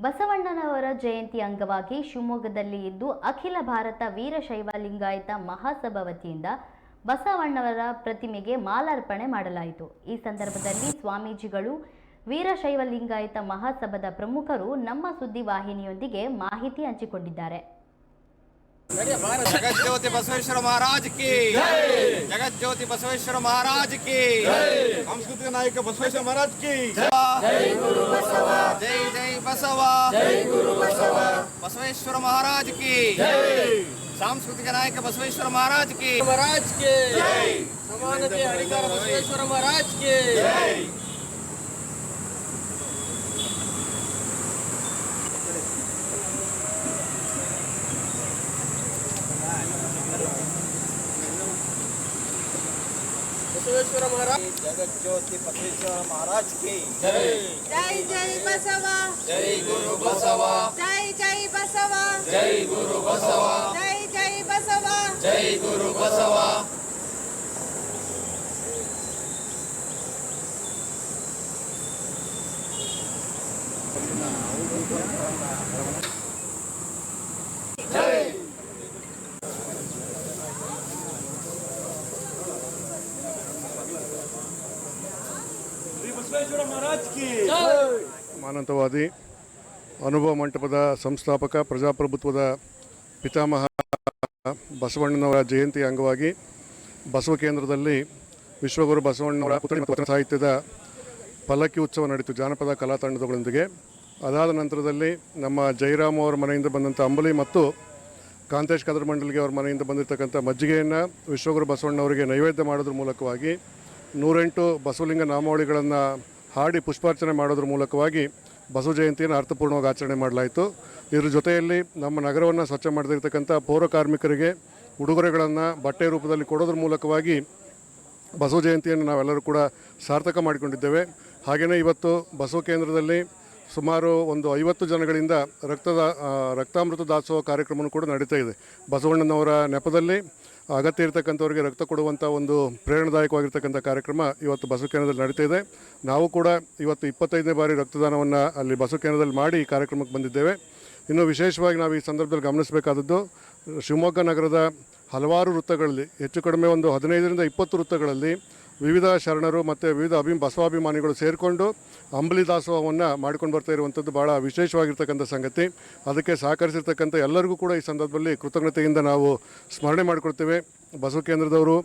ಬಸವಣ್ಣನವರ ಜಯಂತಿ ಅಂಗವಾಗಿ ಶಿವಮೊಗ್ಗದಲ್ಲಿ ಇದ್ದು ಅಖಿಲ ಭಾರತ ವೀರಶೈವ ಲಿಂಗಾಯತ ಮಹಾಸಭಾ ವತಿಯಿಂದ ಬಸವಣ್ಣವರ ಪ್ರತಿಮೆಗೆ ಮಾಲಾರ್ಪಣೆ ಮಾಡಲಾಯಿತು. ಈ ಸಂದರ್ಭದಲ್ಲಿ ಸ್ವಾಮೀಜಿಗಳು ವೀರಶೈವ ಲಿಂಗಾಯತ ಮಹಾಸಭಾದ ಪ್ರಮುಖರು ನಮ್ಮ ಸುದ್ದಿವಾಹಿನಿಯೊಂದಿಗೆ ಮಾಹಿತಿ ಹಂಚಿಕೊಂಡಿದ್ದಾರೆ. జగజ్యోతి బసవేశ్వర మహారాజ్కి జగజ్యోతి బసవేశ్వర మహారాజ్కి సాంస్కృతిక నాయక బసవేశ్వర మహారాజ్కి జై జై బసవా బసవేశ్వర మహారాజ్కి సాంస్కృతిక నాయక బసవేశ్వర మహారాజ్కి మహారాజ్కి సమానతే అధికార బసవేశ్వర మహారాజ్కి बसवेश्वर महाराज। जगत ज्योति बसवेश्वर महाराज की। जय जय जय बसवा। जय गुरु बसवा। जय जय बसवा। जय गुरु बसवा। जय जय बसवा। जय गुरु बसवा। Thank you. ಮಾನಂತವಾದಿ, ಅನುಭವ ಮಂಟಪದ ಸಂಸ್ಥಾಪಕ, ಪ್ರಜಾಪ್ರಭುತ್ವದ ಪಿತಾಮಹ ಬಸವಣ್ಣನವರ ಜಯಂತಿ ಅಂಗವಾಗಿ ಬಸವ ಕೇಂದ್ರದಲ್ಲಿ ವಿಶ್ವಗುರು ಬಸವಣ್ಣನವರ ಪುತ್ರಿ ಮತ್ತು ಸಾಹಿತ್ಯದ ಪಲ್ಲಕ್ಕಿ ಉತ್ಸವ ನಡೆಯಿತು ಜಾನಪದ ಕಲಾ ತಂಡದಗಳೊಂದಿಗೆ ಅದಾದ ನಂತರದಲ್ಲಿ ನಮ್ಮ ಜೈರಾಮ ಅವರ ಮನೆಯಿಂದ ಬಂದಂಥ ಅಂಬಲಿ ಮತ್ತು ಕಾಂತೇಶ್ ಕದರ್ ಮಂಡಲಿಗೆ ಅವ್ರ ಮನೆಯಿಂದ ಬಂದಿರತಕ್ಕಂಥ ಮಜ್ಜಿಗೆಯನ್ನು ವಿಶ್ವಗುರು ಬಸವಣ್ಣವರಿಗೆ ನೈವೇದ್ಯ ಮಾಡೋದ್ರ ಮೂಲಕವಾಗಿ ನೂರೆಂಟು ಬಸವಲಿಂಗ ನಾಮಾವಳಿಗಳನ್ನು ಹಾಡಿ ಪುಷ್ಪಾರ್ಚನೆ ಮಾಡೋದ್ರ ಮೂಲಕವಾಗಿ ಬಸವ ಜಯಂತಿಯನ್ನು ಅರ್ಥಪೂರ್ಣವಾಗಿ ಆಚರಣೆ ಮಾಡಲಾಯಿತು. ಇದ್ರ ಜೊತೆಯಲ್ಲಿ ನಮ್ಮ ನಗರವನ್ನು ಸ್ವಚ್ಛ ಮಾಡದಿರ್ತಕ್ಕಂಥ ಪೌರ ಕಾರ್ಮಿಕರಿಗೆ ಉಡುಗೊರೆಗಳನ್ನು ಬಟ್ಟೆ ರೂಪದಲ್ಲಿ ಕೊಡೋದ್ರ ಮೂಲಕವಾಗಿ ಬಸವ ಜಯಂತಿಯನ್ನು ನಾವೆಲ್ಲರೂ ಕೂಡ ಸಾರ್ಥಕ ಮಾಡಿಕೊಂಡಿದ್ದೇವೆ. ಹಾಗೆಯೇ ಇವತ್ತು ಬಸವ ಕೇಂದ್ರದಲ್ಲಿ ಸುಮಾರು ಒಂದು ಐವತ್ತು ಜನಗಳಿಂದ ರಕ್ತದ ರಕ್ತಾಮೃತ ದಾಸೋಹ ಕಾರ್ಯಕ್ರಮವೂ ಕೂಡ ನಡೀತಾ ಇದೆ. ಬಸವಣ್ಣನವರ ನೆಪದಲ್ಲಿ ಅಗತ್ಯ ಇರತಕ್ಕಂಥವ್ರಿಗೆ ರಕ್ತ ಕೊಡುವಂಥ ಒಂದು ಪ್ರೇರಣಾದಾಯಕವಾಗಿರ್ತಕ್ಕಂಥ ಕಾರ್ಯಕ್ರಮ ಇವತ್ತು ಬಸವ ಕೇಂದ್ರದಲ್ಲಿ ನಡೀತಾ ಇದೆ. ನಾವು ಕೂಡ ಇವತ್ತು ಇಪ್ಪತ್ತೈದನೇ ಬಾರಿ ರಕ್ತದಾನವನ್ನು ಅಲ್ಲಿ ಬಸವ ಕೇಂದ್ರದಲ್ಲಿ ಮಾಡಿ ಈ ಕಾರ್ಯಕ್ರಮಕ್ಕೆ ಬಂದಿದ್ದೇವೆ. ಇನ್ನು ವಿಶೇಷವಾಗಿ ನಾವು ಈ ಸಂದರ್ಭದಲ್ಲಿ ಗಮನಿಸಬೇಕಾದದ್ದು, ಶಿವಮೊಗ್ಗ ನಗರದ ಹಲವಾರು ವೃತ್ತಗಳಲ್ಲಿ, ಹೆಚ್ಚು ಕಡಿಮೆ ಒಂದು ಹದಿನೈದರಿಂದ ಇಪ್ಪತ್ತು ವೃತ್ತಗಳಲ್ಲಿ ವಿವಿಧ ಶರಣರು ಮತ್ತು ವಿವಿಧ ಅಭಿ ಬಸವಾಭಿಮಾನಿಗಳು ಸೇರಿಕೊಂಡು ಅಂಬಲಿ ದಾಸೋಹವನ್ನು ಮಾಡ್ಕೊಂಡು ಬರ್ತಾ ಇರುವಂಥದ್ದು ಭಾಳ ವಿಶೇಷವಾಗಿರ್ತಕ್ಕಂಥ ಸಂಗತಿ. ಅದಕ್ಕೆ ಸಹಕರಿಸಿರ್ತಕ್ಕಂಥ ಎಲ್ಲರಿಗೂ ಕೂಡ ಈ ಸಂದರ್ಭದಲ್ಲಿ ಕೃತಜ್ಞತೆಯಿಂದ ನಾವು ಸ್ಮರಣೆ ಮಾಡಿಕೊಡ್ತೇವೆ ಬಸವ ಕೇಂದ್ರದವರು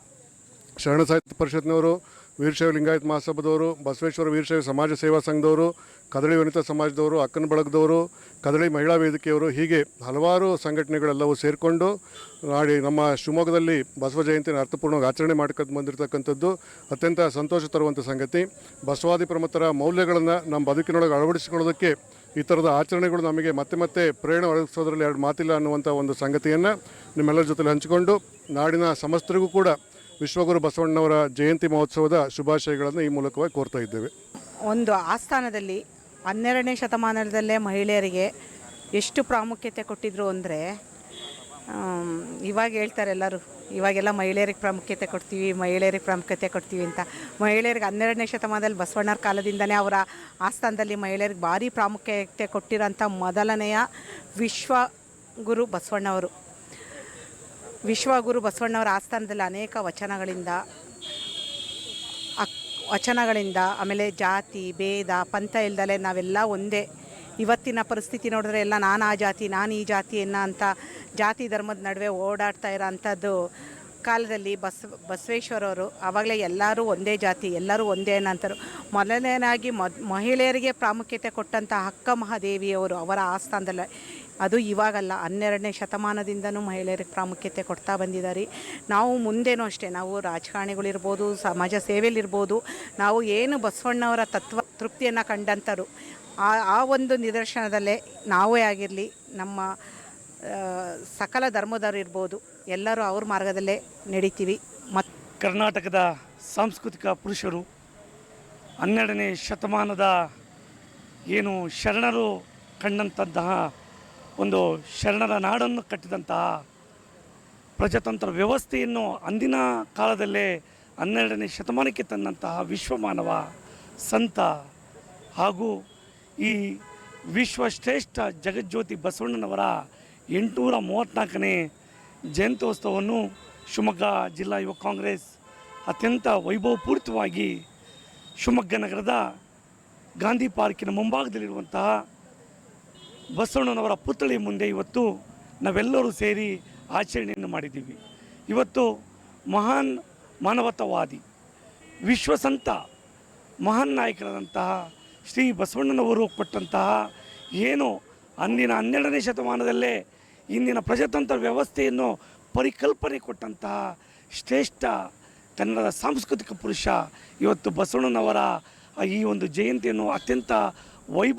ಶರಣ ಸಾಹಿತ್ಯ ಪರಿಷತ್ನವರು, ವೀರಶೈವ ಲಿಂಗಾಯತ್ ಮಹಾಸಭಾದವರು, ಬಸವೇಶ್ವರ ವೀರಶೈವ ಸಮಾಜ ಸೇವಾ ಸಂಘದವರು, ಕದಳಿ ವನಿತ ಸಮಾಜದವರು, ಅಕ್ಕನ ಬಳಗದವರು, ಕದಳಿ ಮಹಿಳಾ ವೇದಿಕೆಯವರು ಹೀಗೆ ಹಲವಾರು ಸಂಘಟನೆಗಳೆಲ್ಲವೂ ಸೇರಿಕೊಂಡು ನಾಡಿ ನಮ್ಮ ಶಿವಮೊಗ್ಗದಲ್ಲಿ ಬಸವ ಜಯಂತಿನ ಅರ್ಥಪೂರ್ಣವಾಗಿ ಆಚರಣೆ ಮಾಡ್ಕೊಂಡು ಬಂದಿರತಕ್ಕಂಥದ್ದು ಅತ್ಯಂತ ಸಂತೋಷ ತರುವಂಥ ಸಂಗತಿ. ಬಸವಾದಿ ಪ್ರಮುಖರ ಮೌಲ್ಯಗಳನ್ನು ನಮ್ಮ ಬದುಕಿನೊಳಗೆ ಅಳವಡಿಸಿಕೊಳ್ಳೋದಕ್ಕೆ ಈ ಥರದ ಆಚರಣೆಗಳು ನಮಗೆ ಮತ್ತೆ ಮತ್ತೆ ಪ್ರೇರಣೆ ಒದಗಿಸೋದ್ರಲ್ಲಿ ಎರಡು ಮಾತಿಲ್ಲ ಅನ್ನುವಂಥ ಒಂದು ಸಂಗತಿಯನ್ನು ನಿಮ್ಮೆಲ್ಲರ ಜೊತೆಲಿ ಹಂಚಿಕೊಂಡು ನಾಡಿನ ಸಮಸ್ತರಿಗೂ ಕೂಡ ವಿಶ್ವಗುರು ಬಸವಣ್ಣವರ ಜಯಂತಿ ಮಹೋತ್ಸವದ ಶುಭಾಶಯಗಳನ್ನು ಈ ಮೂಲಕವಾಗಿ ಕೋರ್ತಾ ಇದ್ದೇವೆ. ಒಂದು ಆಸ್ಥಾನದಲ್ಲಿ, ಹನ್ನೆರಡನೇ ಶತಮಾನದಲ್ಲೇ ಮಹಿಳೆಯರಿಗೆ ಎಷ್ಟು ಪ್ರಾಮುಖ್ಯತೆ ಕೊಟ್ಟಿದ್ರು ಅಂದರೆ ಇವಾಗ ಹೇಳ್ತಾರೆ ಎಲ್ಲರೂ, ಇವಾಗೆಲ್ಲ ಮಹಿಳೆಯರಿಗೆ ಪ್ರಾಮುಖ್ಯತೆ ಕೊಡ್ತೀವಿ, ಮಹಿಳೆಯರಿಗೆ ಪ್ರಾಮುಖ್ಯತೆ ಕೊಡ್ತೀವಿ ಅಂತ. ಮಹಿಳೆಯರಿಗೆ ಹನ್ನೆರಡನೇ ಶತಮಾನದಲ್ಲಿ ಬಸವಣ್ಣರ ಕಾಲದಿಂದನೇ ಅವರ ಆಸ್ಥಾನದಲ್ಲಿ ಮಹಿಳೆಯರಿಗೆ ಭಾರಿ ಪ್ರಾಮುಖ್ಯತೆ ಕೊಟ್ಟಿರೋಂಥ ಮೊದಲನೆಯ ವಿಶ್ವ ಗುರು ಬಸವಣ್ಣವರು. ವಿಶ್ವಗುರು ಬಸವಣ್ಣವರ ಆಸ್ಥಾನದಲ್ಲಿ ಅನೇಕ ವಚನಗಳಿಂದ ವಚನಗಳಿಂದ, ಆಮೇಲೆ ಜಾತಿ, ಭೇದ, ಪಂಥ ಇಲ್ದಲೆ ನಾವೆಲ್ಲ ಒಂದೇ. ಇವತ್ತಿನ ಪರಿಸ್ಥಿತಿ ನೋಡಿದ್ರೆ ಎಲ್ಲ ನಾನು ಆ ಜಾತಿ, ನಾನು ಈ ಜಾತಿ ಅನ್ನೋ ಅಂತ ಜಾತಿ ಧರ್ಮದ ನಡುವೆ ಓಡಾಡ್ತಾ ಇರೋ ಅಂಥದ್ದು ಕಾಲದಲ್ಲಿ ಬಸ್, ಬಸವೇಶ್ವರವರು ಆವಾಗಲೇ ಎಲ್ಲರೂ ಒಂದೇ ಜಾತಿ, ಎಲ್ಲರೂ ಒಂದೇ ಅನ್ನಂತಾರೆ ಮೊದಲನೇನಾಗಿ ಮೊದ್, ಮಹಿಳೆಯರಿಗೆ ಪ್ರಾಮುಖ್ಯತೆ ಕೊಟ್ಟಂಥ ಅಕ್ಕ ಮಹಾದೇವಿಯವರು ಅವರ ಆಸ್ಥಾನದಲ್ಲಿ ಅದು ಇವಾಗಲ್ಲ. ಹನ್ನೆರಡನೇ ಶತಮಾನದಿಂದನೂ ಮಹಿಳೆಯರಿಗೆ ಪ್ರಾಮುಖ್ಯತೆ ಕೊಡ್ತಾ ಬಂದಿದ್ದಾರೆ ನಾವು ಮುಂದೇನೂ ಅಷ್ಟೇ. ನಾವು ರಾಜಕಾರಣಿಗಳಿರ್ಬೋದು, ಸಮಾಜ ಸೇವೆಯಲ್ಲಿರ್ಬೋದು, ನಾವು ಏನು ಬಸವಣ್ಣವರ ತತ್ವ, ತೃಪ್ತಿಯನ್ನು ಕಂಡಂಥರು ಆ ಆ ಒಂದು ನಿದರ್ಶನದಲ್ಲೇ ನಾವೇ ಆಗಿರಲಿ, ನಮ್ಮ ಸಕಲ ಧರ್ಮದವರು ಇರ್ಬೋದು. ಎಲ್ಲರೂ ಅವ್ರ ಮಾರ್ಗದಲ್ಲೇ ನಡೀತೀವಿ. ಮತ್ತು ಕರ್ನಾಟಕದ ಸಾಂಸ್ಕೃತಿಕ ಪುರುಷರು ಹನ್ನೆರಡನೇ ಶತಮಾನದ ಏನು ಶರಣರು ಕಂಡಂತಹ ಒಂದು ಶರಣರ ನಾಡನ್ನು ಕಟ್ಟಿದಂತಹ ಪ್ರಜಾತಂತ್ರ ವ್ಯವಸ್ಥೆಯನ್ನು ಅಂದಿನ ಕಾಲದಲ್ಲೇ ಹನ್ನೆರಡನೇ ಶತಮಾನಕ್ಕೆ ತಂದಂತಹ ವಿಶ್ವಮಾನವ ಸಂತ ಹಾಗೂ ಈ ವಿಶ್ವಶ್ರೇಷ್ಠ ಜಗಜ್ಯೋತಿ ಬಸವಣ್ಣನವರ ಎಂಟುನೂರ ಮೂವತ್ತ್ನಾಲ್ಕನೇ ಜಯಂತ್ಯೋತ್ಸವವನ್ನು ಶಿವಮೊಗ್ಗ ಜಿಲ್ಲಾ ಯುವ ಕಾಂಗ್ರೆಸ್ ಅತ್ಯಂತ ವೈಭವಪೂರಿತವಾಗಿ ಶಿವಮೊಗ್ಗ ನಗರದ ಗಾಂಧಿ ಪಾರ್ಕಿನ ಮುಂಭಾಗದಲ್ಲಿರುವಂತಹ ಬಸವಣ್ಣನವರ ಪುತ್ಥಳಿ ಮುಂದೆ ಇವತ್ತು ನಾವೆಲ್ಲರೂ ಸೇರಿ ಆಚರಣೆಯನ್ನು ಮಾಡಿದ್ದೀವಿ. ಇವತ್ತು ಮಹಾನ್ ಮಾನವತಾವಾದಿ, ವಿಶ್ವಸಂತ, ಮಹಾನ್ ನಾಯಕರಾದಂತಹ ಶ್ರೀ ಬಸವಣ್ಣನವರು ಕೊಟ್ಟಂತಹ ಏನು ಅಂದಿನ ಹನ್ನೆರಡನೇ ಶತಮಾನದಲ್ಲೇ ಇಂದಿನ ಪ್ರಜಾತಂತ್ರ ವ್ಯವಸ್ಥೆಯನ್ನು ಪರಿಕಲ್ಪನೆ ಕೊಟ್ಟಂತಹ ಶ್ರೇಷ್ಠ ಕನ್ನಡದ ಸಾಂಸ್ಕೃತಿಕ ಪುರುಷ ಇವತ್ತು ಬಸವಣ್ಣನವರ ಈ ಒಂದು ಜಯಂತಿಯನ್ನು ಅತ್ಯಂತ ವೈಭವ